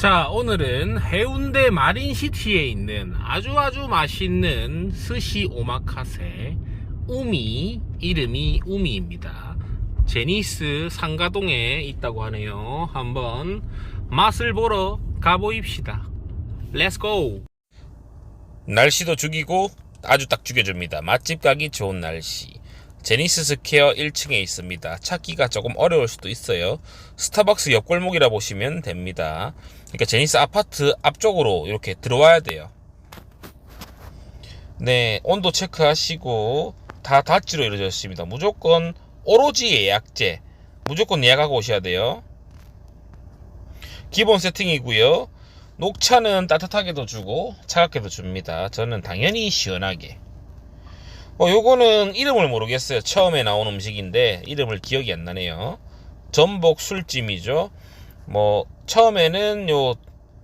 자, 오늘은 해운대 마린시티에 있는 아주 아주 맛있는 스시 오마카세 우미, 이름이 우미입니다. 제니스 상가동에 있다고 하네요. 한번 맛을 보러 가보입시다. 렛츠고! 날씨도 죽이고 아주 딱 죽여줍니다. 맛집 가기 좋은 날씨. 제니스 스퀘어 1층에 있습니다. 찾기가 조금 어려울 수도 있어요. 스타벅스 옆골목이라 보시면 됩니다. 그러니까 제니스 아파트 앞쪽으로 이렇게 들어와야 돼요. 네, 온도 체크하시고 다 닷지로 이루어져 있습니다. 무조건 오로지 예약제. 무조건 예약하고 오셔야 돼요. 기본 세팅이고요. 녹차는 따뜻하게도 주고 차갑게도 줍니다. 저는 당연히 시원하게. 어, 요거는 이름을 모르겠어요. 처음에 나온 음식인데 이름을 기억이 안 나네요. 전복 술찜이죠. 뭐 처음에는 요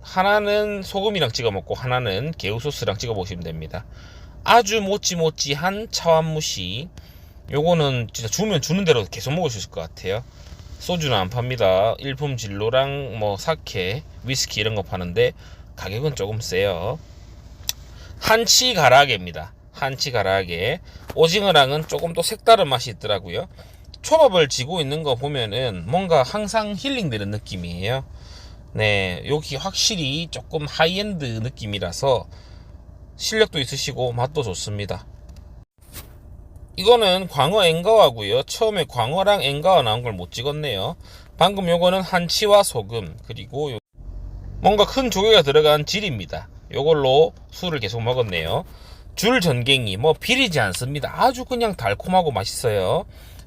하나는 소금이랑 찍어 먹고 하나는 개우 소스랑 찍어 보시면 됩니다. 아주 모찌모찌한 차완무시. 요거는 진짜 주면 주는 대로 계속 먹을 수 있을 것 같아요. 소주는 안 팝니다. 일품 진로랑 뭐 사케, 위스키 이런 거 파는데 가격은 조금 세요. 한치 가라아게입니다. 한치 가라아게. 오징어랑은 조금 또 색다른 맛이 있더라고요. 초밥을 지고 있는 거 보면은 뭔가 항상 힐링되는 느낌이에요. 네, 여기 확실히 조금 하이엔드 느낌이라서 실력도 있으시고 맛도 좋습니다. 이거는 광어 앵가와고요. 처음에 광어랑 앵가와 나온 걸 못 찍었네요. 방금 요거는 한치와 소금 그리고 요- 뭔가 큰 조개가 들어간 질입니다. 요걸로 술을 계속 먹었네요. 줄 전갱이 뭐 비리지 않습니다. 아주 그냥 달콤하고 맛있어요.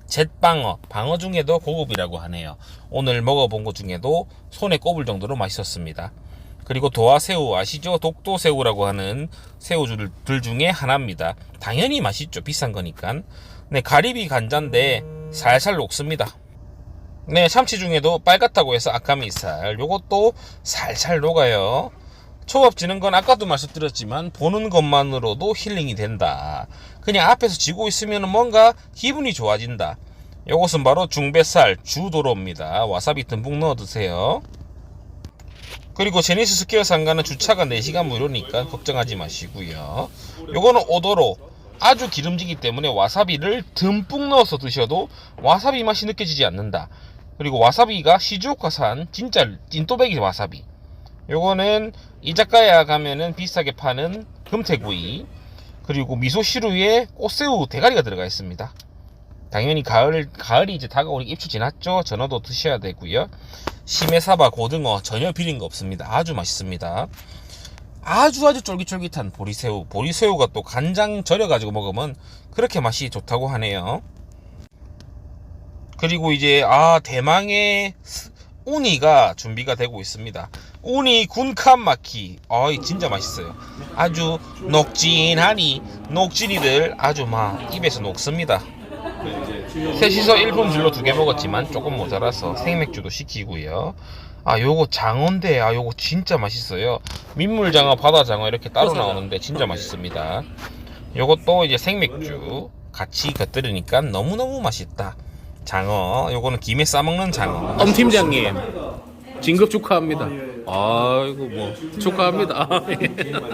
잿방어, 방어 중에도 고급이라고 하네요. 오늘 먹어본 것 중에도 손에 꼽을 정도로 맛있었습니다. 그리고 도화새우 아시죠? 독도새우라고 하는 새우들 중에 하나입니다. 당연히 맛있죠. 비싼 거니까. 네, 가리비 간자인데 살살 녹습니다. 네, 참치 중에도 빨갛다고 해서 아까미살. 요것도 살살 녹아요. 초밥 지는 건 아까도 말씀드렸지만 보는 것만으로도 힐링이 된다. 그냥 앞에서 지고 있으면 뭔가 기분이 좋아진다. 요것은 바로 중뱃살 주도로입니다. 와사비 듬뿍 넣어 드세요. 그리고 제니스 스퀘어 상가는 주차가 4시간 무료니까 걱정하지 마시고요. 요거는 오도로 아주 기름지기 때문에 와사비를 듬뿍 넣어서 드셔도 와사비 맛이 느껴지지 않는다. 그리고 와사비가 시즈오카산 진짜 찐또배기 와사비. 요거는 이자카야 가면은 비싸게 파는 금태구이 그리고 미소시루에 꽃새우 대가리가 들어가 있습니다. 당연히 가을 가을이 이제 다가오니 입추 지났죠. 전어도 드셔야 되고요. 시메사바 고등어 전혀 비린 거 없습니다. 아주 맛있습니다. 아주 아주 쫄깃쫄깃한 보리새우. 보리새우가 또 간장 절여 가지고 먹으면 그렇게 맛이 좋다고 하네요. 그리고 이제 아 대망의 스- 우니가 준비가 되고 있습니다. 우니 군칸 마키. 어이 진짜 맛있어요. 아주 녹진하니 녹진이들 아주 막 입에서 녹습니다. 셋이서 일품 줄로 두 개 먹었지만 조금 모자라서 생맥주도 시키고요. 아 요거 장어인데 아 요거 진짜 맛있어요. 민물장어, 바다장어 이렇게 따로 나오는데 진짜 맛있습니다. 요것도 이제 생맥주 같이 곁들이니까 너무너무 맛있다. 장어 요거는 김에 싸먹는 장어. 엄 팀장님 진급 축하합니다. 아이고 뭐 축하합니다.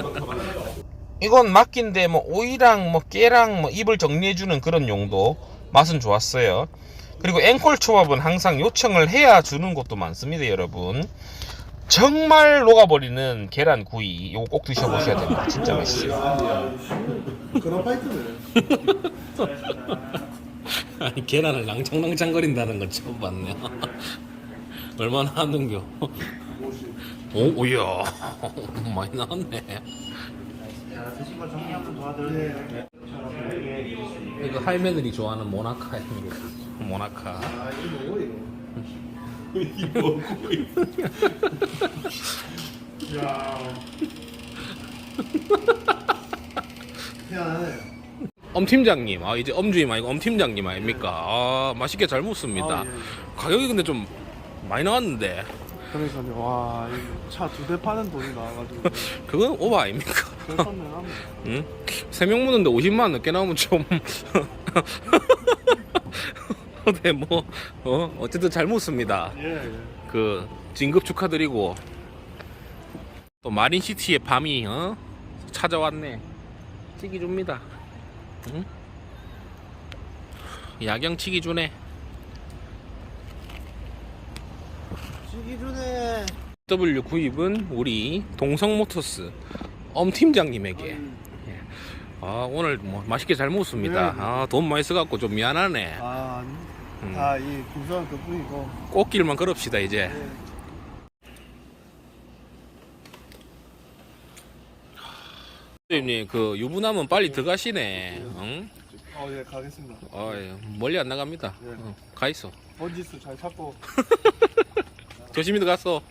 이건 막긴데 뭐 오이랑 뭐 깨랑 뭐 입을 정리해주는 그런 용도 맛은 좋았어요. 그리고 앵콜 초밥은 항상 요청을 해야 주는 곳도 많습니다, 여러분. 정말 녹아버리는 계란 구이 이거 꼭 드셔보셔야 됩니다. 진짜 맛있어요. 그런 파이트는 아니 계란을 낭창낭창거린다는 건 처음 봤네요. 얼마나 하는겨? 오, 오야 많이 나왔네. 드신 거 정리 한번 도와드릴게요. 이거 할매들이 좋아하는 모나카입니다. 모나카. 아 이거 뭐예요? 야. 희한하네. 엄 팀장님, 아 이제 엄주임 아니고 엄 팀장님 아닙니까? 아 맛있게 잘 먹습니다. 아, 예. 가격이 근데 좀 많이 나왔는데 그러니까요. 와, 차 두 대 파는 돈이 나와가지고 그건 오버 아닙니까? 응? 세명 묻는데 50만 원 넘게 나오면 좀 네, 뭐 어? 어쨌든 잘 묻습니다. 예, 예. 그 진급 축하드리고 또 마린시티의 밤이 어? 찾아왔네. 치기 줍니다. 응? 야경 치기 주네. 시기 주네. W 구입은 우리 동성모터스 엄 팀장님에게. 아 오늘 뭐 맛있게 잘 먹었습니다. 네. 아돈 많이 써갖고 좀 미안하네. 아, 음. 다이 김수환 덕분이고. 꽃길만 걸읍시다 이제. 네. 선생님 그 유부남은 빨리 들어가시네. 응? 어, 예, 가겠습니다. 어이, 멀리 안 나갑니다. 네. 어, 가 있어. 번지수 잘 찾고. 조심히 들어갔어.